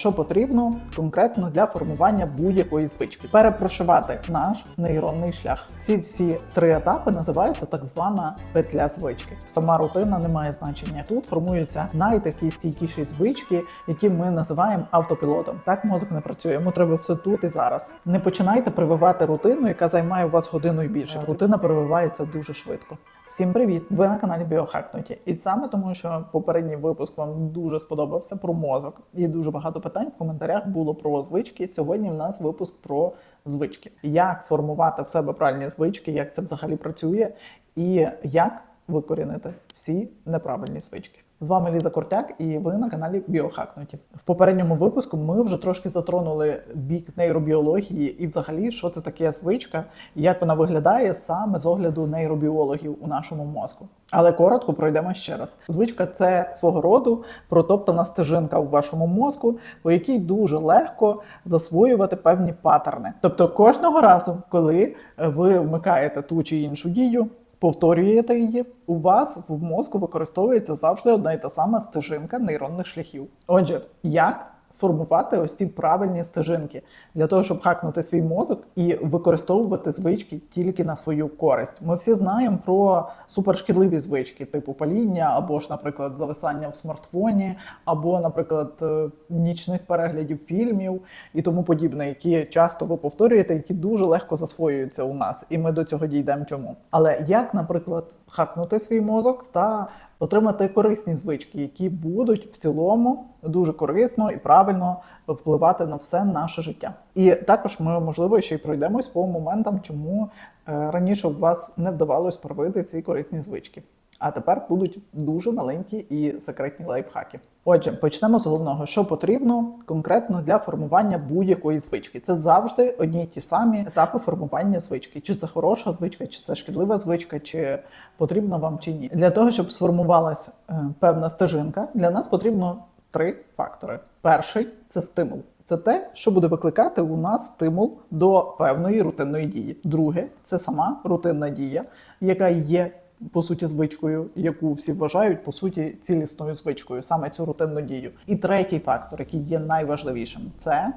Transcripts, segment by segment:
що потрібно конкретно для формування будь-якої звички. Перепрошивати наш нейронний шлях. Ці всі три етапи називаються так звана петля звички. Сама рутина не має значення. Тут формуються найтакі стійкіші звички, які ми називаємо автопілотом. Так мозок не працює. Йому треба все тут і зараз. Не починайте прививати рутину, яка займає у вас годину і більше. Рутина прививається дуже швидко. Всім привіт! Ви на каналі Біохакнуті. І саме тому, що попередній випуск вам дуже сподобався про мозок, і дуже багато питань в коментарях було про звички. Сьогодні в нас випуск про звички. Як сформувати в себе правильні звички, як це взагалі працює, і як викорінити всі неправильні звички. З вами Ліза Кортяк, і ви на каналі Біохакнуті. В попередньому випуску ми вже трошки затронули бік нейробіології і, взагалі, що це таке звичка, і як вона виглядає саме з огляду нейробіологів у нашому мозку. Але коротко пройдемо ще раз. Звичка це свого роду протоптана стежинка у вашому мозку, по якій дуже легко засвоювати певні паттерни. Тобто кожного разу, коли ви вмикаєте ту чи іншу дію повторюєте її, у вас в мозку використовується завжди одна і та сама стежинка нейронних шляхів. Отже, як сформувати ось ці правильні стежинки для того, щоб хакнути свій мозок і використовувати звички тільки на свою користь. Ми всі знаємо про супершкідливі звички, типу паління, або ж, наприклад, зависання в смартфоні, або, наприклад, е, нічних переглядів фільмів і тому подібне, які часто ви повторюєте, які дуже легко засвоюються у нас, і ми до цього дійдемо чому. Але як, наприклад, хакнути свій мозок та отримати корисні звички, які будуть в цілому дуже корисно і правильно впливати на все наше життя. І також ми можливо ще й пройдемось по моментам, чому е, раніше у вас не вдавалось провити ці корисні звички. А тепер будуть дуже маленькі і секретні лайфхаки. Отже, почнемо з головного, що потрібно конкретно для формування будь-якої звички. Це завжди одні й ті самі етапи формування звички. Чи це хороша звичка, чи це шкідлива звичка, чи потрібно вам чи ні. Для того, щоб сформувалася е, певна стежинка, для нас потрібно три фактори. Перший це стимул. Це те, що буде викликати у нас стимул до певної рутинної дії. Друге це сама рутинна дія, яка є по суті звичкою, яку всі вважають по суті цілісною звичкою, саме цю рутинну дію. І третій фактор, який є найважливішим, це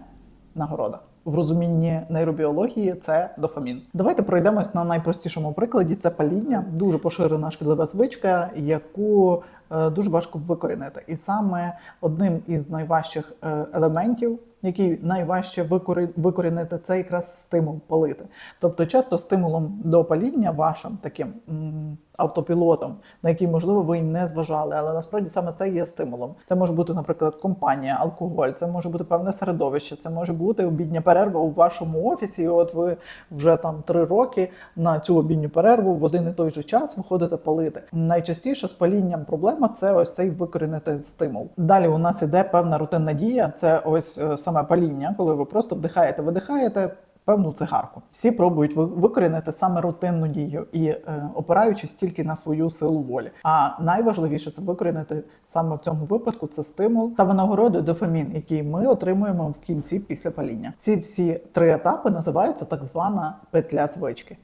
нагорода. В розумінні нейробіології це дофамін. Давайте пройдемось на найпростішому прикладі. Це паління, дуже поширена шкідлива звичка, яку дуже важко викорінити. І саме одним із найважчих е, елементів, який найважче викорі- викорінити, це якраз стимул палити. Тобто, часто стимулом до паління вашим таким автопілотом, на який можливо ви й не зважали, але насправді саме це є стимулом. Це може бути, наприклад, компанія, алкоголь, це може бути певне середовище, це може бути обідня перерва у вашому офісі. І от ви вже там три роки на цю обідню перерву в один і той же час виходите палити. Найчастіше з палінням проблема це ось цей викорінити стимул. Далі у нас іде певна рутинна дія. Це ось е, саме паління, коли ви просто вдихаєте, видихаєте. Певну цигарку. Всі пробують ви- викорінити саме рутинну дію і е, опираючись тільки на свою силу волі. А найважливіше це викорінити саме в цьому випадку це стимул та винагороди дофамін, який ми отримуємо в кінці після паління. Ці всі три етапи називаються так звана петля звички.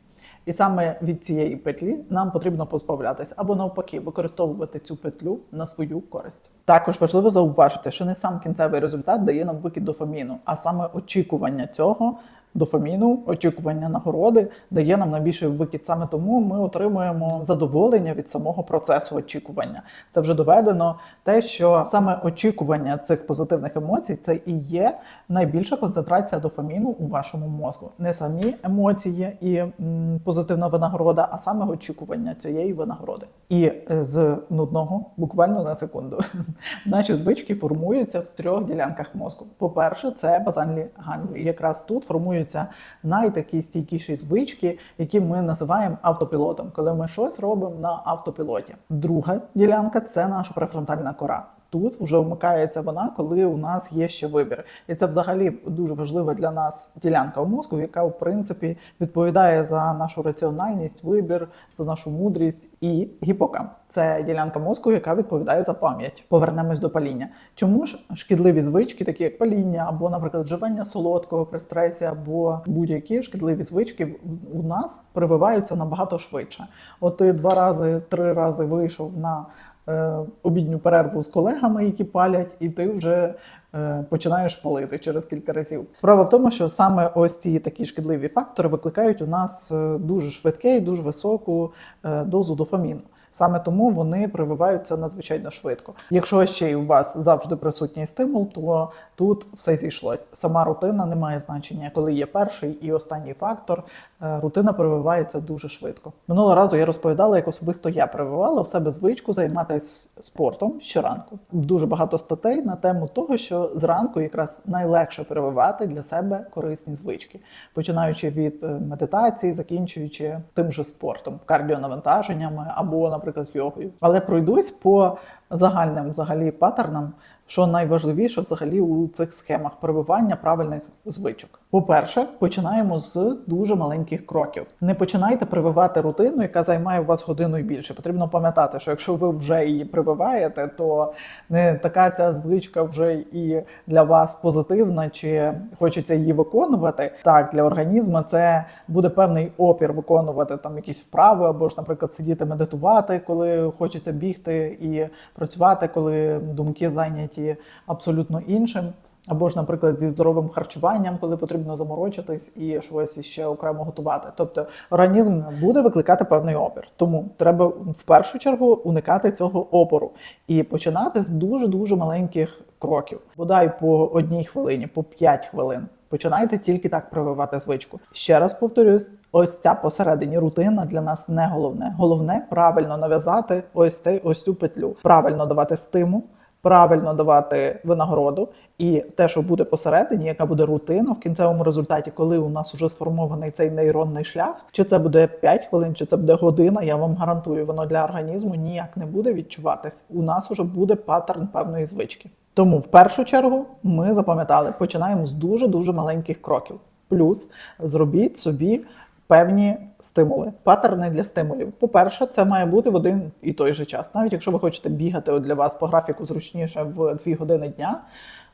І саме від цієї петлі нам потрібно позбавлятися або навпаки використовувати цю петлю на свою користь. Також важливо зауважити, що не сам кінцевий результат дає нам викид дофаміну, а саме очікування цього. Дофаміну, очікування нагороди дає нам найбільший викид. Саме тому ми отримуємо задоволення від самого процесу очікування. Це вже доведено те, що саме очікування цих позитивних емоцій це і є найбільша концентрація дофаміну у вашому мозку. Не самі емоції і позитивна винагорода, а саме очікування цієї винагороди. І е, з нудного, буквально на секунду, наші звички формуються в трьох ділянках мозку. По-перше, це базальні ганглії. Якраз тут формуються найтакі стійкіші звички, які ми називаємо автопілотом, коли ми щось робимо на автопілоті. Друга ділянка це наша префронтальна кора. Тут вже вмикається вона, коли у нас є ще вибір, і це взагалі дуже важлива для нас ділянка в мозку, яка в принципі відповідає за нашу раціональність, вибір, за нашу мудрість і гіпокамп. Це ділянка мозку, яка відповідає за пам'ять. Повернемось до паління. Чому ж шкідливі звички, такі як паління, або, наприклад, вживання солодкого при стресі, або будь-які шкідливі звички у нас прививаються набагато швидше? От ти два рази, три рази вийшов на обідню перерву з колегами, які палять, і ти вже е, починаєш палити через кілька разів. Справа в тому, що саме ось ці такі шкідливі фактори викликають у нас е, дуже швидке і дуже високу е, дозу дофаміну. Саме тому вони прививаються надзвичайно швидко. Якщо ще й у вас завжди присутній стимул, то тут все зійшлось. Сама рутина не має значення, коли є перший і останній фактор. Е, Рутина прививається дуже швидко. Минулого разу я розповідала, як особисто я прививала в себе звичку займатися спортом щоранку. Дуже багато статей на тему того, що зранку якраз найлегше прививати для себе корисні звички, починаючи від е, медитації, закінчуючи тим же спортом, кардіонавантаженнями або, наприклад, йогою. Але пройдусь по загальним взагалі паттернам, що найважливіше взагалі у цих схемах прививання правильних звичок. По-перше, починаємо з дуже маленьких кроків. Не починайте прививати рутину, яка займає у вас годину і більше. Потрібно пам'ятати, що якщо ви вже її прививаєте, то не така ця звичка вже і для вас позитивна, чи хочеться її виконувати. Так, для організму це буде певний опір виконувати там якісь вправи, або ж, наприклад, сидіти медитувати, коли хочеться бігти і працювати, коли думки зайняті абсолютно іншим. Або ж, наприклад, зі здоровим харчуванням, коли потрібно заморочитись і щось ще окремо готувати. Тобто організм буде викликати певний опір. Тому треба в першу чергу уникати цього опору і починати з дуже дуже маленьких кроків. Бодай по одній хвилині, по 5 хвилин. Починайте тільки так прививати звичку. Ще раз повторюсь, ось ця посередині рутина для нас не головне. Головне правильно нав'язати ось цей ось цю петлю, правильно давати стимул, правильно давати винагороду, і те, що буде посередині, яка буде рутина в кінцевому результаті, коли у нас вже сформований цей нейронний шлях, чи це буде 5 хвилин, чи це буде година, я вам гарантую, воно для організму ніяк не буде відчуватись. У нас вже буде паттерн певної звички. Тому в першу чергу ми запам'ятали, починаємо з дуже дуже маленьких кроків. Плюс зробіть собі певні стимули, паттерни для стимулів. По-перше, це має бути в один і той же час. Навіть якщо ви хочете бігати от для вас по графіку зручніше в 2 години дня.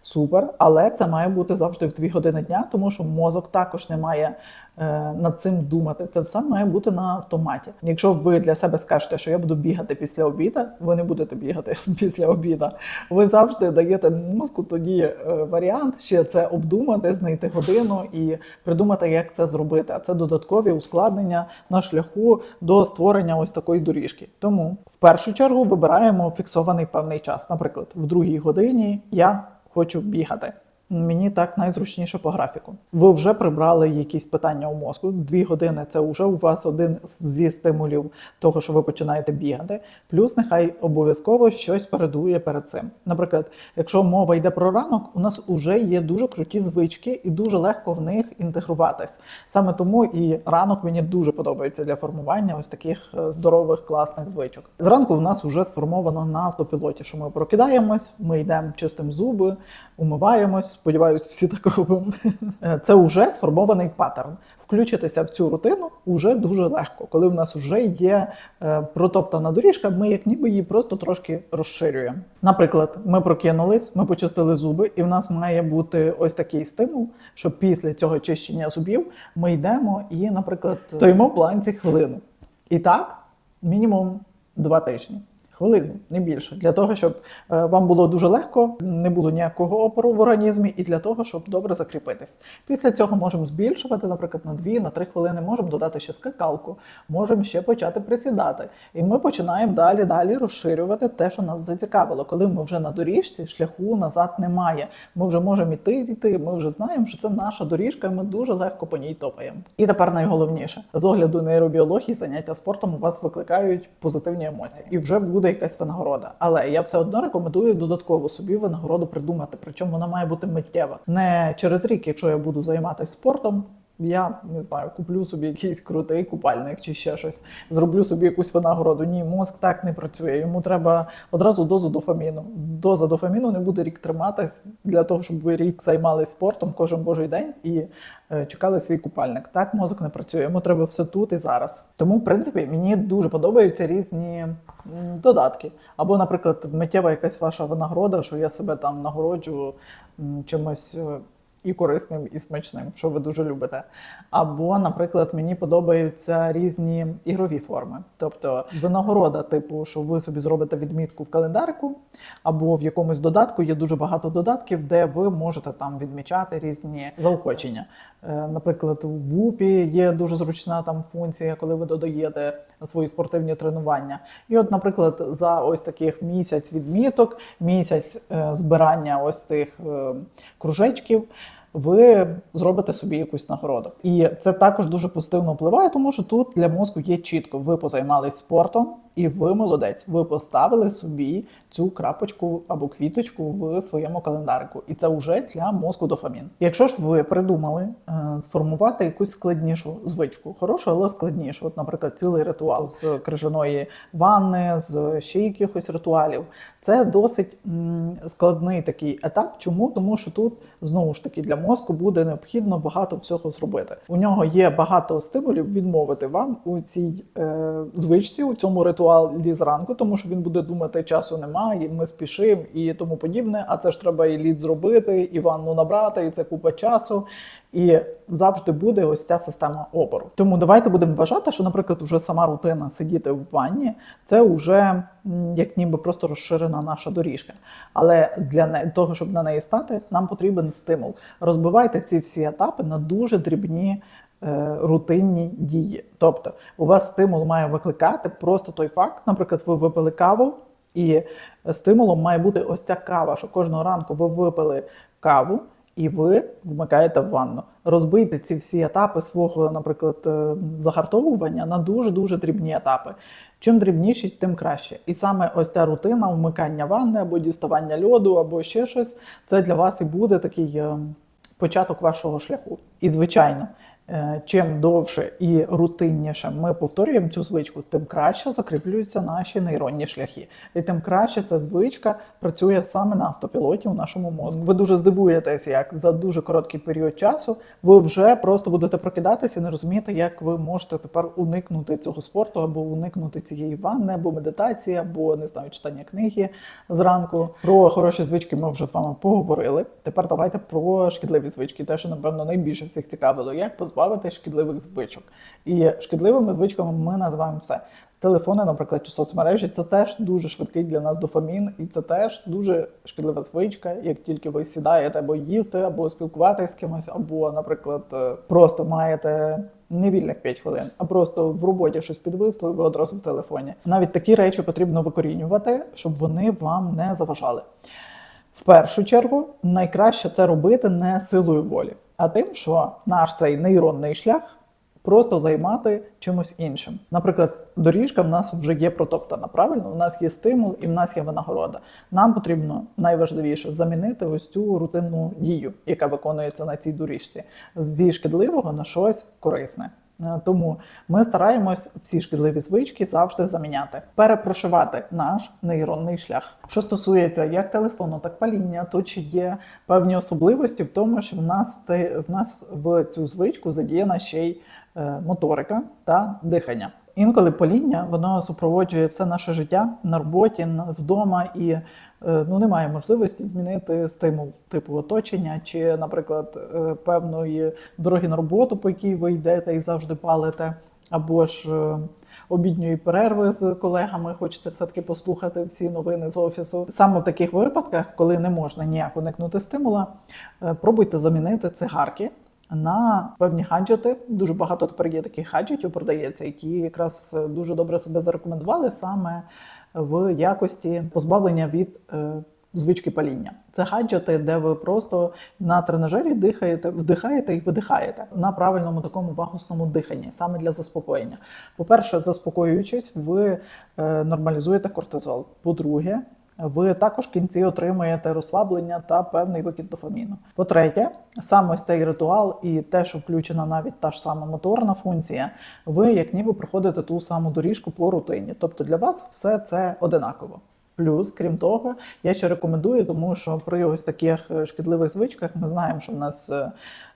Супер, але це має бути завжди в 2 години дня, тому що мозок також не має е, над цим думати. Це все має бути на автоматі. Якщо ви для себе скажете, що я буду бігати після обіда, ви не будете бігати після обіда. Ви завжди даєте мозку тоді е, варіант ще це обдумати, знайти годину і придумати, як це зробити. А це додаткові ускладнення на шляху до створення ось такої доріжки. Тому в першу чергу вибираємо фіксований певний час. Наприклад, в другій годині я хочу бігати. Мені так найзручніше по графіку. Ви вже прибрали якісь питання у мозку. Дві години це вже у вас один зі стимулів того, що ви починаєте бігати. Плюс нехай обов'язково щось передує перед цим. Наприклад, якщо мова йде про ранок, у нас вже є дуже круті звички і дуже легко в них інтегруватись. Саме тому і ранок мені дуже подобається для формування ось таких е, здорових класних звичок. Зранку у нас вже сформовано на автопілоті, що ми прокидаємось, ми йдемо чистимо зуби, умиваємось. Сподіваюсь, всі так робимо. Е, Це вже сформований паттерн. Включитися в цю рутину вже дуже легко, коли в нас вже є е, протоптана доріжка, ми як ніби її просто трошки розширюємо. Наприклад, ми прокинулись, ми почистили зуби, і в нас має бути ось такий стимул, що після цього чищення зубів ми йдемо і, наприклад, стоїмо в планці хвилину. І так, мінімум два тижні. Хвилину, не більше, для того, щоб е, вам було дуже легко, не було ніякого опору в організмі, і для того, щоб добре закріпитись. Після цього можемо збільшувати, наприклад, на 2 на хвилини, можемо додати ще скакалку, можемо ще почати присідати. І ми починаємо далі далі розширювати те, що нас зацікавило. Коли ми вже на доріжці, шляху назад немає. Ми вже можемо йти, йти. Ми вже знаємо, що це наша доріжка, і ми дуже легко по ній топаємо. І тепер найголовніше з огляду нейробіології, заняття спортом у вас викликають позитивні емоції, і вже буде якась винагорода. Але я все одно рекомендую додатково собі винагороду придумати. Причому вона має бути миттєва. Не через рік, якщо я буду займатися спортом. Я не знаю, куплю собі якийсь крутий купальник чи ще щось. Зроблю собі якусь винагороду. Ні, мозк так не працює. Йому треба одразу дозу дофаміну. Доза дофаміну не буде рік триматись для того, щоб ви рік займалися спортом кожен божий день і е, чекали свій купальник. Так мозок не працює. Йому треба все тут і зараз. Тому, в принципі, мені дуже подобаються різні додатки. Або, наприклад, миттєва якась ваша винагорода, що я себе там нагороджу чимось. І корисним, і смачним, що ви дуже любите. Або, наприклад, мені подобаються різні ігрові форми, тобто винагорода, типу, що ви собі зробите відмітку в календарику, або в якомусь додатку є дуже багато додатків, де ви можете там відмічати різні заохочення. Е, Наприклад, в УПІ є дуже зручна там функція, коли ви додаєте свої спортивні тренування. І, от, наприклад, за ось таких місяць відміток, місяць е, збирання ось цих е, кружечків. Ви зробите собі якусь нагороду, і це також дуже позитивно впливає, тому що тут для мозку є чітко: ви позаймались спортом, і ви молодець. Ви поставили собі цю крапочку або квіточку в своєму календарику, і це вже для мозку дофамін. Якщо ж ви придумали е, сформувати якусь складнішу звичку, хорошу, але складнішу, от, наприклад, цілий ритуал з крижаної ванни, з ще якихось ритуалів, це досить м, складний такий етап. Чому? Тому що тут знову ж таки для мозку буде необхідно багато всього зробити. У нього є багато стимулів відмовити вам у цій е, звичці, у цьому ритуалі зранку, тому що він буде думати, часу немає, ми спішимо і тому подібне. А це ж треба і лід зробити, і ванну набрати, і це купа часу. І завжди буде ось ця система опору. Тому давайте будемо вважати, що, наприклад, вже сама рутина сидіти в ванні це вже як ніби просто розширена наша доріжка. Але для того, щоб на неї стати, нам потрібен стимул. Розбивайте ці всі етапи на дуже дрібні. Е, Рутинні дії, тобто у вас стимул має викликати просто той факт, наприклад, ви випили каву, і стимулом має бути ось ця кава, що кожного ранку ви випили каву, і ви вмикаєте в ванну. Розбийте ці всі етапи свого, наприклад, е, загартовування на дуже дуже дрібні етапи. Чим дрібніші, тим краще. І саме ось ця рутина вмикання ванни або діставання льоду, або ще щось, це для вас і буде такий е, початок вашого шляху. І звичайно. Е, Чим довше і рутинніше ми повторюємо цю звичку, тим краще закріплюються наші нейронні шляхи, і тим краще ця звичка працює саме на автопілоті у нашому мозку. Ви дуже здивуєтесь, як за дуже короткий період часу ви вже просто будете прокидатися і не розумієте, як ви можете тепер уникнути цього спорту, або уникнути цієї ванни, або медитації, або не знаю, читання книги зранку. Про хороші звички ми вже з вами поговорили. Тепер давайте про шкідливі звички. Те, що напевно найбільше всіх цікавило, як позбавити шкідливих звичок. І шкідливими звичками ми називаємо все. Телефони, наприклад, чи соцмережі, це теж дуже швидкий для нас дофамін, і це теж дуже шкідлива звичка. Як тільки ви сідаєте або їсти, або спілкуватися з кимось, або, наприклад, е, просто маєте не вільних 5 хвилин, а просто в роботі щось підвисло, ви одразу в телефоні. Навіть такі речі потрібно викорінювати, щоб вони вам не заважали. В першу чергу найкраще це робити не силою волі, а тим, що наш цей нейронний шлях просто займати чимось іншим. Наприклад, доріжка в нас вже є протоптана. Правильно, у нас є стимул і в нас є винагорода. Нам потрібно найважливіше замінити ось цю рутинну дію, яка виконується на цій доріжці, зі шкідливого на щось корисне. Е, Тому ми стараємось всі шкідливі звички завжди заміняти, перепрошивати наш нейронний шлях. Що стосується як телефону, так паління, то чи є певні особливості в тому, що в нас це в нас в цю звичку задіяна ще й е, моторика та дихання. Інколи паління воно супроводжує все наше життя на роботі, вдома і е, ну немає можливості змінити стимул типу оточення, чи, наприклад, е, певної дороги на роботу, по якій ви йдете і завжди палите, або ж е, обідньої перерви з колегами. Хочеться все таки послухати всі новини з офісу. Саме в таких випадках, коли не можна ніяк уникнути стимула, пробуйте замінити цигарки на певні гаджети. Дуже багато тепер є таких гаджетів, продається, які якраз е, дуже добре себе зарекомендували саме в якості позбавлення від е, звички паління. Це гаджети, де ви просто на тренажері дихаєте, вдихаєте і видихаєте на правильному такому вагусному диханні, саме для заспокоєння. По-перше, заспокоюючись, ви е, нормалізуєте кортизол. По-друге, ви також в кінці отримуєте розслаблення та певний викид дофаміну. По-третє, саме ось цей ритуал і те, що включена навіть та ж сама моторна функція, ви як ніби проходите ту саму доріжку по рутині. Тобто для вас все це одинаково. Плюс, крім того, я ще рекомендую, тому що при ось таких е, шкідливих звичках ми знаємо, що в нас е,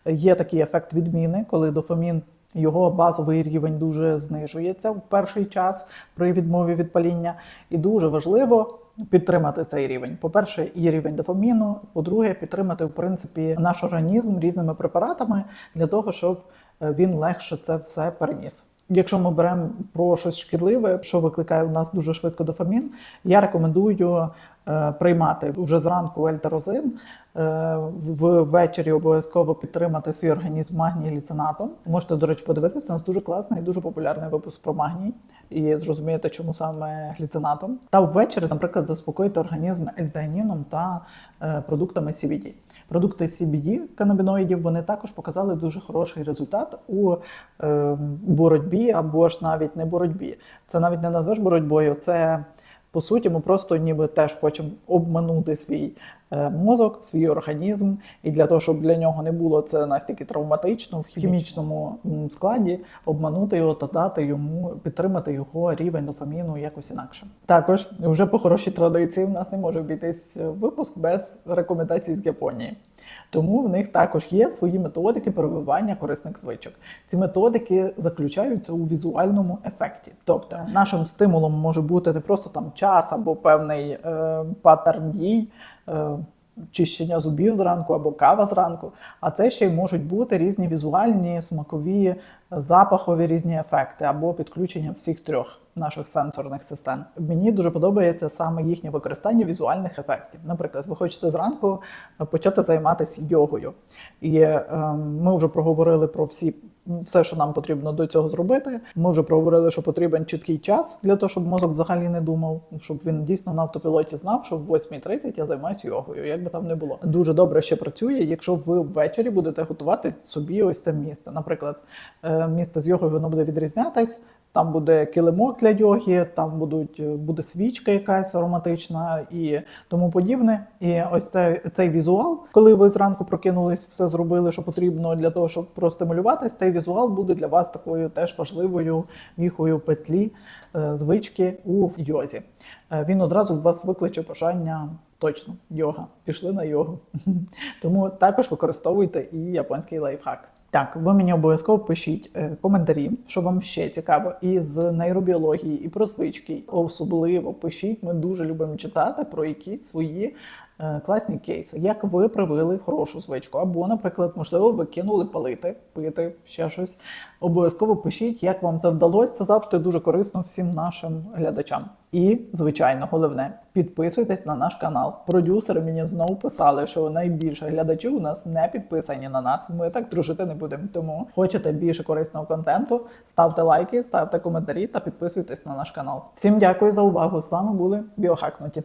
є такий ефект відміни, коли дофамін його базовий рівень дуже знижується в перший час при відмові від паління. І дуже важливо підтримати цей рівень. По-перше, і рівень дофаміну. По-друге, підтримати в принципі наш організм різними препаратами для того, щоб е, він легше це все переніс. Якщо ми беремо про щось шкідливе, що викликає у нас дуже швидко дофамін, я рекомендую е, приймати вже зранку ельтерозин. Е, ввечері обов'язково підтримати свій організм магній ліцинатом. Можете, до речі, подивитися, у нас дуже класний і дуже популярний випуск про магній, і зрозумієте, чому саме гліцинатом. Та ввечері, наприклад, заспокоїти організм ельтеаніном та е, продуктами CBD. Продукти CBD канабіноїдів вони також показали дуже хороший результат у е, боротьбі або ж навіть не боротьбі. Це навіть не назвеш боротьбою. Це по суті, ми просто ніби теж хочемо обманути свій е, мозок, свій організм, і для того, щоб для нього не було це настільки травматично в хімічному складі, обманути його та дати йому підтримати його рівень дофаміну якось інакше. Також вже по хорошій традиції в нас не може обійтись випуск без рекомендацій з Японії. Тому в них також є свої методики перевивання корисних звичок. Ці методики заключаються у візуальному ефекті. Тобто нашим стимулом може бути не просто там час або певний е, паттерн дій. Е, Чищення зубів зранку або кава зранку, а це ще й можуть бути різні візуальні, смакові, запахові різні ефекти або підключення всіх трьох наших сенсорних систем. Мені дуже подобається саме їхнє використання візуальних ефектів. Наприклад, ви хочете зранку е, почати займатися йогою, і е, ми вже проговорили про всі. Все, що нам потрібно до цього зробити. Ми вже проговорили, що потрібен чіткий час для того, щоб мозок взагалі не думав, щоб він дійсно на автопілоті знав, що в 8.30 я займаюся йогою, як би там не було. Дуже добре ще працює, якщо ви ввечері будете готувати собі ось це місце. Наприклад, е, місце з йогою воно буде відрізнятись. Там буде килимок для йоги, там будуть буде свічка якась ароматична і тому подібне. І ось цей, цей візуал, коли ви зранку прокинулись, все зробили, що потрібно для того, щоб простимулюватись, цей візуал буде для вас такою теж важливою віхою петлі е, звички у йозі. Е, Він одразу в вас викличе бажання. Точно, йога. Пішли на йогу. Тому також використовуйте і японський лайфхак. Так, ви мені обов'язково пишіть е, коментарі, що вам ще цікаво, і з нейробіології, і про звички. Особливо пишіть. Ми дуже любимо читати про якісь свої класні кейси. Як ви привили хорошу звичку, або, наприклад, можливо, ви кинули палити, пити, ще щось. Обов'язково пишіть, як вам це вдалося. Це завжди дуже корисно всім нашим глядачам. І, звичайно, головне, підписуйтесь на наш канал. Продюсери мені знову писали, що найбільше глядачів у нас не підписані на нас. Ми так дружити не будемо. Тому хочете більше корисного контенту, ставте лайки, ставте коментарі та підписуйтесь на наш канал. Всім дякую за увагу. З вами були Біохакнуті.